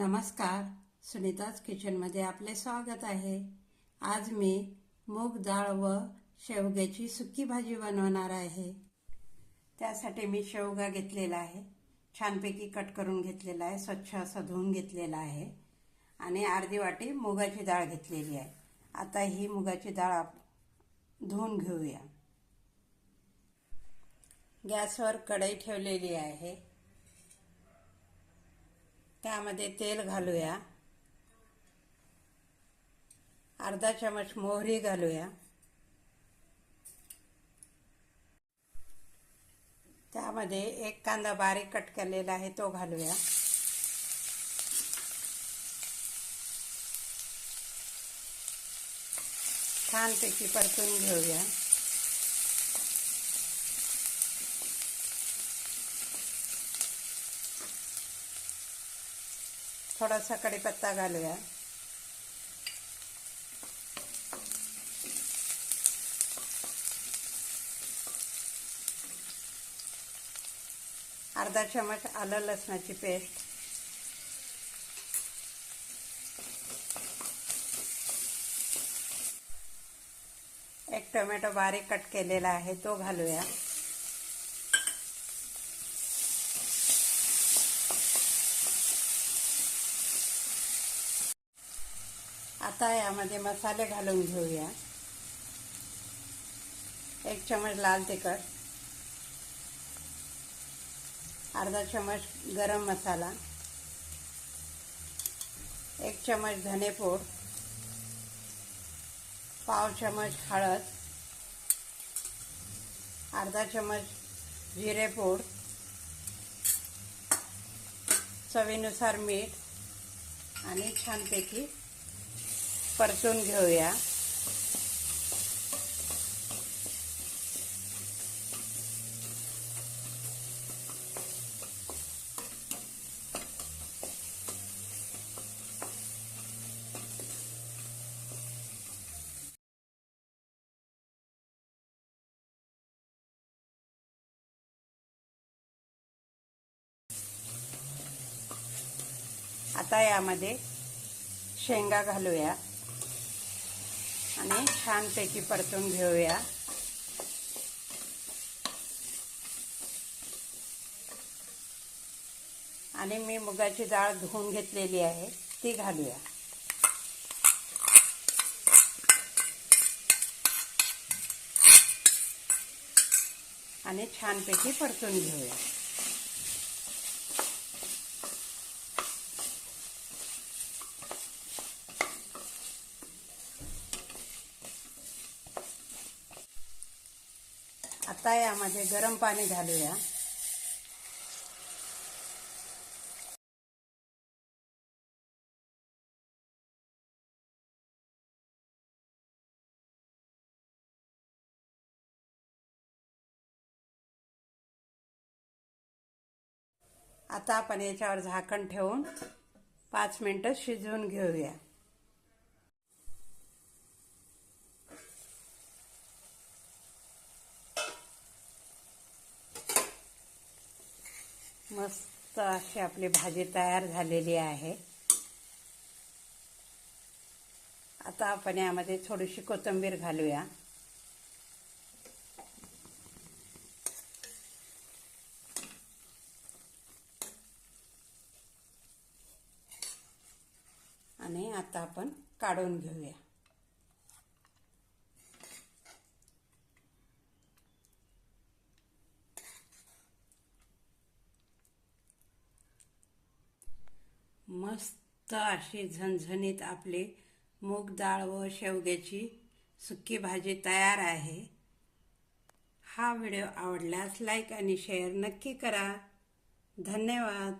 नमस्कार सुनीताज किचनमध्ये आपले स्वागत आहे. आज मी मूग डाळ व शेवग्याची सुकी भाजी बनवणार आहे. त्यासाठी मी शेवगा घेतलेला आहे. छानपैकी कट करून घेतलेला आहे स्वच्छ असं धुवून घेतलेला आहे. आणि अर्धी वाटी मुगाची डाळ घेतलेली आहे. आता ही मुगाची डाळ आप धुवून घेऊया. गॅसवर कढई ठेवलेली आहे. त्यामध्ये तेल घालूया. अर्धा चमच मोहरी घालूया. त्यामध्ये एक कांदा बारीक कट केलेला आहे तो घालूया. छानपैकी परतून घेऊया. थोडासा कढीपत्ता घालूया. अर्धा चमच आलं लसणाची पेस्ट. एक टोमॅटो बारीक कट केलेला आहे तो घालूया. आता यामध्ये मसाले घालून घेऊया. एक चमच लाल तिखट अर्धा चमच गरम मसाला एक चमच धनेपूड पाव चमच हळद अर्धा चमच जिरेपूड चवीनुसार मीठ आणि छानपैकी परतून घेऊया. आता यामध्ये शेंगा घालूया. आणि छानपैकी परतून घेऊया. आणि मी मुगाची डाळ धुवून घेतलेली आहे ती घालूया. आणि छानपैकी परतून घेऊया. आता यामध्ये गरम पाणी घालूया. आता आपण याच्यावर झाकण ठेवून पाच मिनटं शिजवून घेऊया. मस्त अशी आपली भाजी तयार झालेली आहे. आता आपण यामध्ये थोडीशी कोथिंबीर घालूया. आणि आता आपण काढून घेऊया. मस्त अशी झणझणीत आपली मूग डाळ व शेवग्याची सुकी भाजी तयार आहे. हा व्हिडिओ आवडल्यास लाईक आणि शेअर नक्की करा. धन्यवाद.